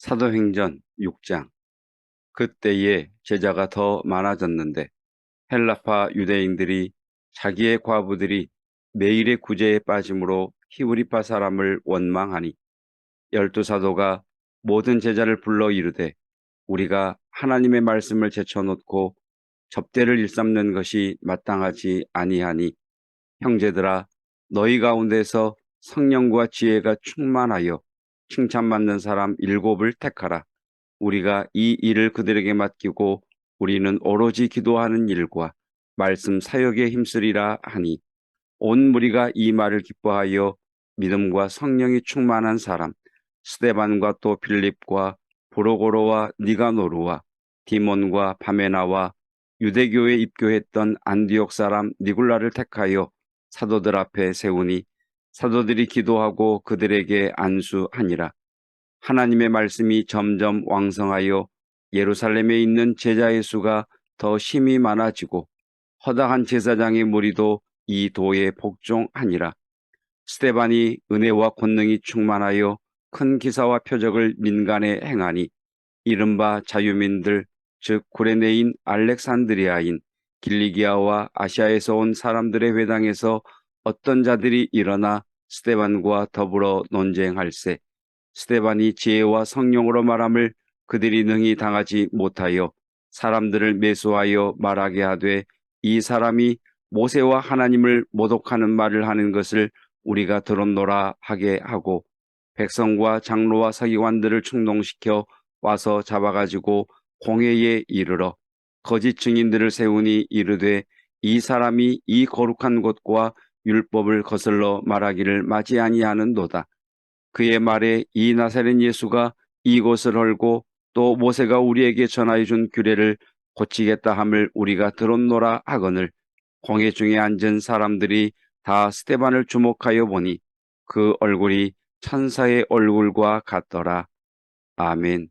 사도행전 6장. 그때에 제자가 더 많아졌는데 헬라파 유대인들이 자기의 과부들이 매일의 구제에 빠짐으로 히브리파 사람을 원망하니 열두 사도가 모든 제자를 불러 이르되 우리가 하나님의 말씀을 제쳐놓고 접대를 일삼는 것이 마땅하지 아니하니 형제들아 너희 가운데서 성령과 지혜가 충만하여 칭찬받는 사람 일곱을 택하라. 우리가 이 일을 그들에게 맡기고 우리는 오로지 기도하는 일과 말씀 사역에 힘쓰리라 하니 온 무리가 이 말을 기뻐하여 믿음과 성령이 충만한 사람 스데반과 또 빌립과 보로고로와 니가노루와 디몬과 바메나와 유대교에 입교했던 안디옥 사람 니굴라를 택하여 사도들 앞에 세우니 사도들이 기도하고 그들에게 안수하니라. 하나님의 말씀이 점점 왕성하여 예루살렘에 있는 제자의 수가 더 심히 많아지고 허다한 제사장의 무리도 이 도에 복종하니라. 스테반이 은혜와 권능이 충만하여 큰 기사와 표적을 민간에 행하니 이른바 자유민들 즉 구레네인 알렉산드리아인 길리기아와 아시아에서 온 사람들의 회당에서 어떤 자들이 일어나 스테반과 더불어 논쟁할세. 스테반이 지혜와 성령으로 말함을 그들이 능히 당하지 못하여 사람들을 매수하여 말하게 하되 이 사람이 모세와 하나님을 모독하는 말을 하는 것을 우리가 들었노라 하게 하고 백성과 장로와 서기관들을 충동시켜 와서 잡아가지고 공회에 이르러 거짓 증인들을 세우니 이르되 이 사람이 이 거룩한 곳과 율법을 거슬러 말하기를 맞이 아니하는도다. 그의 말에 이 나사렛 예수가 이곳을 헐고 또 모세가 우리에게 전하여 준 규례를 고치겠다 함을 우리가 들었노라 하거늘 공회 중에 앉은 사람들이 다 스테반을 주목하여 보니 그 얼굴이 천사의 얼굴과 같더라. 아멘.